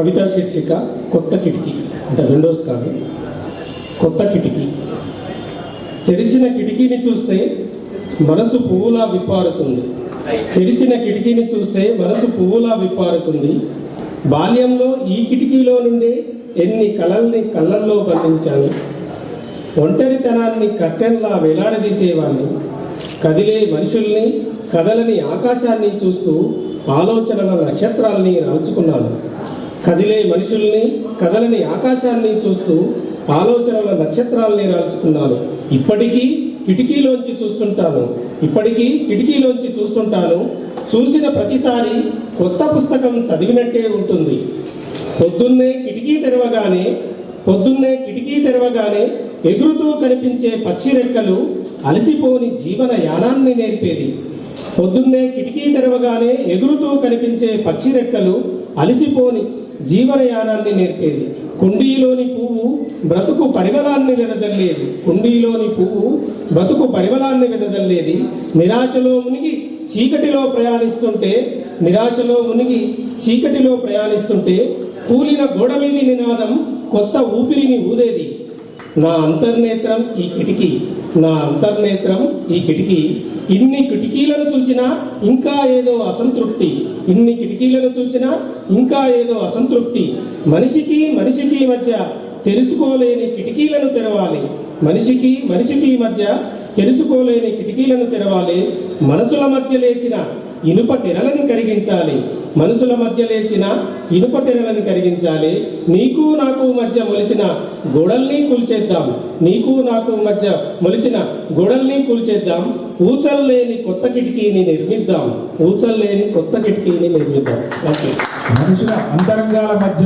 కవితా శీర్షిక కొత్త కిటికీ. అంటే విండోస్ కాదు కొత్త కిటికీ. తెరిచిన కిటికీని చూస్తే మనసు పువ్వులా విప్పారుతుంది. తెరిచిన కిటికీని చూస్తే మనసు పువ్వులా విప్పారుతుంది. బాల్యంలో ఈ కిటికీలో నుండి ఎన్ని కలల్ని కళ్ళల్లో బంధించాను. ఒంటరితనాన్ని కట్టెన్లా వేలాడదీసేవాన్ని కదిలే మనుషుల్ని కదలని ఆకాశాన్ని చూస్తూ ఆలోచనల నక్షత్రాల్ని రాల్చుకున్నాను. కదిలే మనుషుల్ని కదలని ఆకాశాన్ని చూస్తూ ఆలోచనల నక్షత్రాల్ని రాల్చుకున్నాను. ఇప్పటికీ కిటికీలోంచి చూస్తుంటాను. ఇప్పటికీ కిటికీలోంచి చూస్తుంటాను. చూసిన ప్రతిసారి కొత్త పుస్తకం చదివినట్టే ఉంటుంది. పొద్దున్నే కిటికీ తెరవగానే పొద్దున్నే కిటికీ తెరవగానే ఎగురుతూ కనిపించే పక్షి రెక్కలు అలసిపోని జీవన యానాన్ని నేర్పేది. పొద్దున్నే కిటికీ తెరవగానే ఎగురుతూ కనిపించే పక్షి రెక్కలు అలిసిపోని జీవనయానాన్ని నేర్పేది. కుండీలోని పువ్వు బ్రతుకు పరిమళాన్ని వెదజల్లేది. కుండీలోని పువ్వు బ్రతుకు పరిమళాన్ని వెదజల్లేది. నిరాశలో మునిగి చీకటిలో ప్రయాణిస్తుంటే నిరాశలో మునిగి చీకటిలో ప్రయాణిస్తుంటే కూలిన గోడ మీది నినాదం కొత్త ఊపిరిని ఊదేది. నా అంతర్నేత్రం ఈ కిటికీ. నా అంతర్నేత్రం ఈ కిటికీ. ఇన్ని కిటికీలను చూసినా ఇంకా ఏదో అసంతృప్తి. ఇన్ని కిటికీలను చూసినా ఇంకా ఏదో అసంతృప్తి. మనిషికి మనిషికి మధ్య తెరుచుకోలేని కిటికీలను తెరవాలి. మనిషికి మనిషికి మధ్య తెరుచుకోలేని కిటికీలను తెరవాలి. మనసుల మధ్య లేచిన ఇనుప తెరలను కరిగించాలి. మనుషుల మధ్య లేచిన ఇనుప తెరలను కరిగించాలి. నీకు నాకు మధ్య మొలిచిన గోడల్ని కూల్చేద్దాం. నీకు నాకు మధ్య మొలిచిన గోడల్ని కూల్చేద్దాం. ఊచల్లేని కొత్త కిటికీని నిర్మిద్దాం. ఊచల్లేని కొత్త కిటికీని నిర్మిద్దాం. ఓకే. మనుషుల అంతరంగాల మధ్య